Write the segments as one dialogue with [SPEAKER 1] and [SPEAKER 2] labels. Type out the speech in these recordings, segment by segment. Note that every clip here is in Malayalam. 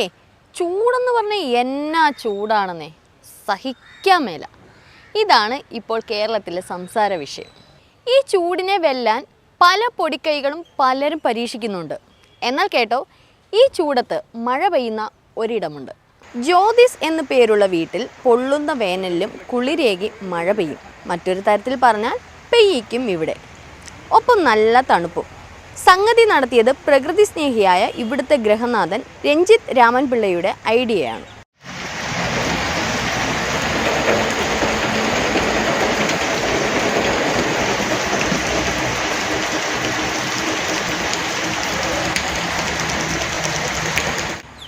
[SPEAKER 1] ഇവിടെയേ ചൂടെന്ന് പറഞ്ഞാൽ എന്നാ ചൂടാണെന്നേ. സഹിക്കാൻ മേല. ഇതാണ് ഇപ്പോൾ കേരളത്തിലെ സംസാര വിഷയം. ഈ ചൂടിനെ വെല്ലാൻ പല പൊടിക്കൈകളും പലരും പരീക്ഷിക്കുന്നുണ്ട്. എന്നാൽ കേട്ടോ ഈ ചൂടത്ത് മഴ പെയ്യുന്ന ഒരിടമുണ്ട്. ജ്യോതിസ് എന്നു പേരുള്ള വീട്ടിൽ പൊള്ളുന്ന വേനലിലും കുളിരേകി മഴ പെയ്യും. മറ്റൊരു തരത്തിൽ പറഞ്ഞാൽ പെയ്യിക്കും ഇവിടെ. ഒപ്പം നല്ല തണുപ്പും. സംഗതി നടത്തിയത് പ്രകൃതി സ്നേഹിയായ ഇവിടുത്തെ ഗ്രഹനാഥൻ രഞ്ജിത്ത് രാമൻപിള്ളയുടെ ഐഡിയയാണ്.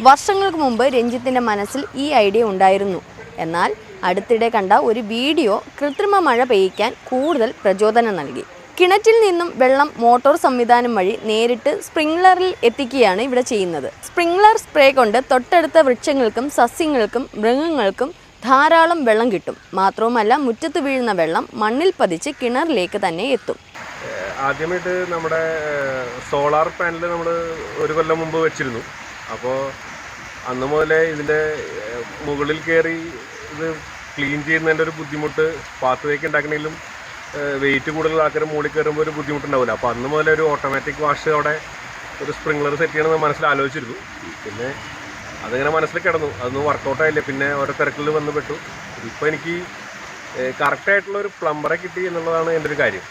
[SPEAKER 1] വർഷങ്ങൾക്ക് മുമ്പ് രഞ്ജിത്തിന്റെ മനസ്സിൽ ഈ ഐഡിയ ഉണ്ടായിരുന്നു. എന്നാൽ അടുത്തിടെ കണ്ട ഒരു വീഡിയോ കൃത്രിമ മഴ പെയ്യിക്കാൻ കൂടുതൽ പ്രചോദനം നൽകി. കിണറ്റിൽ നിന്നും വെള്ളം മോട്ടോർ സംവിധാനം വഴി നേരിട്ട് സ്പ്രിംഗ്ലറിൽ എത്തിക്കുകയാണ് ഇവിടെ ചെയ്യുന്നത്. സ്പ്രിംഗ്ലർ സ്പ്രേ കൊണ്ട് തൊട്ടടുത്ത വൃക്ഷങ്ങൾക്കും സസ്യങ്ങൾക്കും മൃഗങ്ങൾക്കും ധാരാളം വെള്ളം കിട്ടും. മാത്രവുമല്ല മുറ്റത്ത് വീഴുന്ന വെള്ളം മണ്ണിൽ പതിച്ച് കിണറിലേക്ക് തന്നെ എത്തും.
[SPEAKER 2] ആദ്യമായിട്ട് നമ്മുടെ സോളാർ പാനൽ നമ്മൾ ഒരു കൊല്ലം മുമ്പ് വെച്ചിരുന്നു. അപ്പോൾ അന്ന് മുതലേ ഇതിന്റെ മുകളിൽ കയറി ഇത് ക്ലീൻ ചെയ്യുന്നതിന്റെ ഒരു ബുദ്ധിമുട്ട് പാത്ത് വേക്ക് ഉണ്ടാക്കണമെങ്കിലും വെയിറ്റ് കൂടുതൽ ആൾക്കാർ മുകളിൽ കയറുമ്പോൾ ഒരു ബുദ്ധിമുട്ടുണ്ടാവില്ല. അപ്പോൾ അന്ന് മുതൽ ഒരു ഓട്ടോമാറ്റിക് വാഷ് അവിടെ ഒരു സ്പ്രിംഗ്ലർ സെറ്റ് ചെയ്യണമെന്ന് മനസ്സിൽ ആലോചിച്ചിരുന്നു. പിന്നെ അതിങ്ങനെ മനസ്സിൽ കിടന്നു. അതൊന്നും വർക്കൗട്ട് ആയില്ല? പിന്നെ ഓരോ തിരക്കിൽ വന്ന് പെട്ടു. ഇപ്പോൾ എനിക്ക് കറക്റ്റായിട്ടുള്ള ഒരു പ്ലംബറെ കിട്ടി എന്നുള്ളതാണ് എന്റെ ഒരു കാര്യം.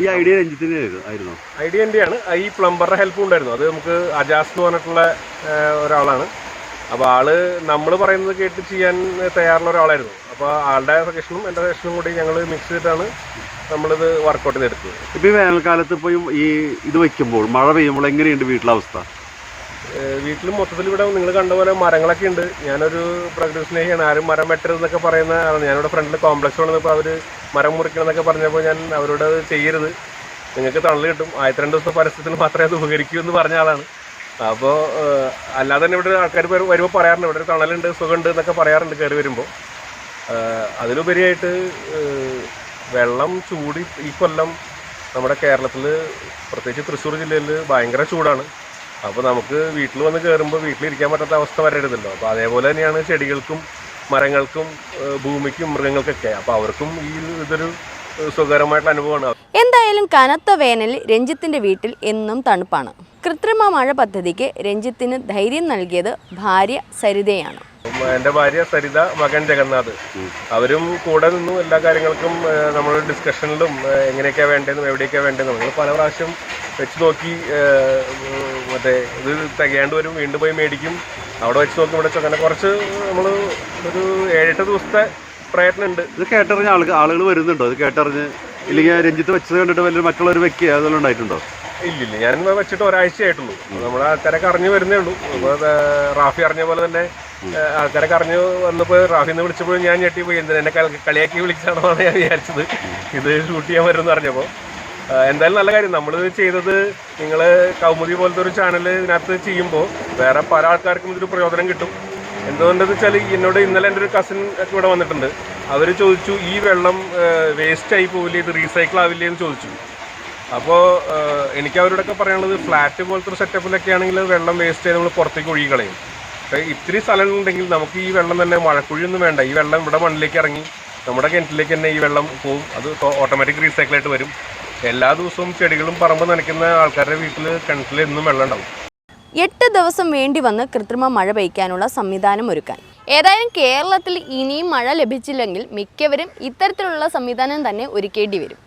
[SPEAKER 3] ഈ ഐഡിയ രഞ്ജിത്തിന്റെ ആയിരുന്നു
[SPEAKER 2] ഐഡിയ എന്റെയാണ് ഈ പ്ലംബറുടെ ഹെൽപ്പ് ഉണ്ടായിരുന്നു. അത് നമുക്ക് അജാസ് എന്ന് പറഞ്ഞിട്ടുള്ള ഒരാളാണ്. അപ്പോൾ ആൾ നമ്മൾ പറയുന്നത് കേട്ട് ചെയ്യാൻ തയ്യാറുള്ള ഒരാളായിരുന്നു. അപ്പോൾ ആളുടെ സജഷനും എന്റെ സജഷനും കൂടി ഞങ്ങൾ മിക്സ് ചെയ്തിട്ടാണ് നമ്മളിത് വർക്കൗട്ട് ചെയ്തെടുത്തത്
[SPEAKER 3] ഇപ്പൊ ഈ വേനൽക്കാലത്ത് ഇപ്പൊ ഈ ഇത് വെക്കുമ്പോൾ മഴ പെയ്യുമ്പോൾ എങ്ങനെയുണ്ട് വീട്ടിലെ അവസ്ഥ?
[SPEAKER 2] വീട്ടിൽ മൊത്തത്തിൽ ഇവിടെ നിങ്ങൾ കണ്ട പോലെ മരങ്ങളൊക്കെ ഉണ്ട്. ഞാനൊരു പ്രകൃതി സ്നേഹിയാണ്. ആരും മരം വെട്ടരുതെന്നൊക്കെ പറയുന്ന ആളാണ്. ഞാനിവിടെ ഫ്രണ്ടിൽ കോംപ്ലക്സ് വന്നപ്പോൾ അവർ മരം മുറിക്കണം എന്നൊക്കെ പറഞ്ഞപ്പോൾ ഞാൻ അവരോട് അത് ചെയ്യരുത്. നിങ്ങൾക്ക് തണൽ കിട്ടും. ആയിരത്തി രണ്ട് ദിവസത്തെ പരസ്യത്തിന് മാത്രമേ അത് ഉപകരിക്കൂ എന്ന് പറഞ്ഞ ആളാണ്. അപ്പോൾ അല്ലാതെ തന്നെ ഇവിടെ ആൾക്കാർ വരുമ്പോൾ പറയാറുണ്ട്. ഇവിടെ ഒരു തണലുണ്ട് സുഖമുണ്ട് എന്നൊക്കെ പറയാറുണ്ട് കയറി വരുമ്പോൾ അതിലുപരിയായിട്ട് വെള്ളം ചൂടി ഈ കൊല്ലം നമ്മുടെ കേരളത്തിൽ പ്രത്യേകിച്ച് തൃശ്ശൂർ ജില്ലയിൽ ഭയങ്കര ചൂടാണ്. അപ്പോൾ നമുക്ക് വീട്ടിൽ വന്ന് കയറുമ്പോൾ വീട്ടിലിരിക്കാൻ പറ്റാത്ത അവസ്ഥ വരരുതല്ലോ അപ്പോൾ അതേപോലെ തന്നെയാണ് ചെടികൾക്കും മരങ്ങൾക്കും ഭൂമിക്കും മൃഗങ്ങൾക്കൊക്കെ. അപ്പോൾ അവർക്കും ഈ ഇതൊരു സുഖകരമായിട്ടുള്ള അനുഭവമാണ്.
[SPEAKER 1] എന്തായാലും കനത്ത വേനലിൽ രഞ്ജിത്തിന്റെ വീട്ടിൽ എന്നും തണുപ്പാണ്. കൃത്രിമ മഴ പദ്ധതിക്ക് രഞ്ജിത്തിന് ധൈര്യം നൽകിയത് ഭാര്യ സരിതയാണ്.
[SPEAKER 2] എന്റെ ഭാര്യ സരിത മകൻ ജഗന്നാഥ്. അവരും കൂടെ നിന്നു എല്ലാ കാര്യങ്ങൾക്കും നമ്മൾ ഡിസ്കഷനിലും എങ്ങനെയൊക്കെയാണ് വേണ്ടതെന്നും എവിടെയൊക്കെയാണ് വേണ്ടതെന്നും നിങ്ങൾ പല പ്രാവശ്യം വെച്ച് നോക്കി മറ്റേ ഇത് തികയാണ്ട് വരും വീണ്ടും പോയി മേടിക്കും. അവിടെ വെച്ച് നോക്കും ഇവിടെ വെച്ച് അങ്ങനെ കുറച്ച് നമ്മൾ ഒരു ഏഴെട്ട് ദിവസത്തെ പ്രയത്നമുണ്ട്.
[SPEAKER 3] ഇത് കേട്ടറിഞ്ഞ ആളുകൾ ആളുകൾ വരുന്നുണ്ടോ? ഇത് കേട്ടറിഞ്ഞ് ഇല്ലെങ്കിൽ രഞ്ജിത്ത് വെച്ചത് കണ്ടിട്ട് വലിയ മറ്റുള്ളവർ വെക്കുക അതെല്ലാം ഉണ്ടായിട്ടുണ്ടോ?
[SPEAKER 2] ഇല്ലില്ല ഞാൻ വെച്ചിട്ട് ഒരാഴ്ച ആയിട്ടുള്ളൂ നമ്മുടെ ആൾക്കാരൊക്കെ അറിഞ്ഞു വരുന്നേ ഉള്ളൂ. അപ്പോൾ റാഫി അറിഞ്ഞ പോലെ തന്നെ ആൾക്കാരൊക്കെ അറിഞ്ഞു വന്നപ്പോൾ റാഫിന്ന് വിളിച്ചപ്പോഴും ഞാൻ ഞെട്ടിപ്പോയി എന്തിനാ എന്നെ കളി- കളിയാക്കി വിളിച്ചാണോ ഞാൻ വിചാരിച്ചത്. ഇത് ഷൂട്ട് ചെയ്യാൻ വരുമെന്ന് പറഞ്ഞപ്പോൾ എന്തായാലും നല്ല കാര്യം. നമ്മൾ ചെയ്തത് നിങ്ങൾ കൗമുദി പോലത്തെ ഒരു ചാനൽ ഇതിനകത്ത് ചെയ്യുമ്പോൾ വേറെ പല ആൾക്കാർക്കും ഇതൊരു പ്രയോജനം കിട്ടും. എന്തുകൊണ്ടെന്ന് വെച്ചാൽ എന്നോട് ഇന്നലെ എന്റെ ഒരു കസിൻ ഒക്കെ ഇവിടെ വന്നിട്ടുണ്ട്. അവർ ചോദിച്ചു ഈ വെള്ളം വേസ്റ്റ് ആയി പോവില്ലേ? ഇത് റീസൈക്കിൾ ആവില്ലേ? എന്ന് ചോദിച്ചു. അപ്പോൾ എനിക്ക് അവരോടൊക്കെ പറയാനുള്ളത് ഫ്ലാറ്റ് പോലത്തെ ഒരു സെറ്റപ്പിലൊക്കെ ആണെങ്കിൽ വെള്ളം വേസ്റ്റ് ചെയ്ത് നമ്മൾ പുറത്തേക്ക് ഒഴുകി കളയും. അപ്പോൾ ഇത്തിരി സ്ഥലം ഉണ്ടെങ്കിൽ നമുക്ക് ഈ വെള്ളം തന്നെ മഴക്കുഴിയൊന്നും വേണ്ട. ഈ വെള്ളം ഇവിടെ മണ്ണിലേക്ക് ഇറങ്ങി നമ്മുടെ കിണറ്റിലേക്ക് തന്നെ ഈ വെള്ളം പോവും. അത് ഓട്ടോമാറ്റിക് റീസൈക്കിൾ ആയിട്ട് വരും. എല്ലാ ദിവസവും ചെടികളും പറമ്പ് നനയ്ക്കുന്ന ആൾക്കാരുടെ വീട്ടിൽ കിണറ്റിൽ എന്നും വെള്ളം ഉണ്ടാവും.
[SPEAKER 1] എട്ട് ദിവസം വേണ്ടി വന്ന് കൃത്രിമ മഴ പെയ്ക്കാനുള്ള സംവിധാനം ഒരുക്കാൻ. ഏതായാലും കേരളത്തിൽ ഇനിയും മഴ ലഭിച്ചില്ലെങ്കിൽ മിക്കവരും ഇത്തരത്തിലുള്ള സംവിധാനം തന്നെ ഒരുക്കേണ്ടി വരും.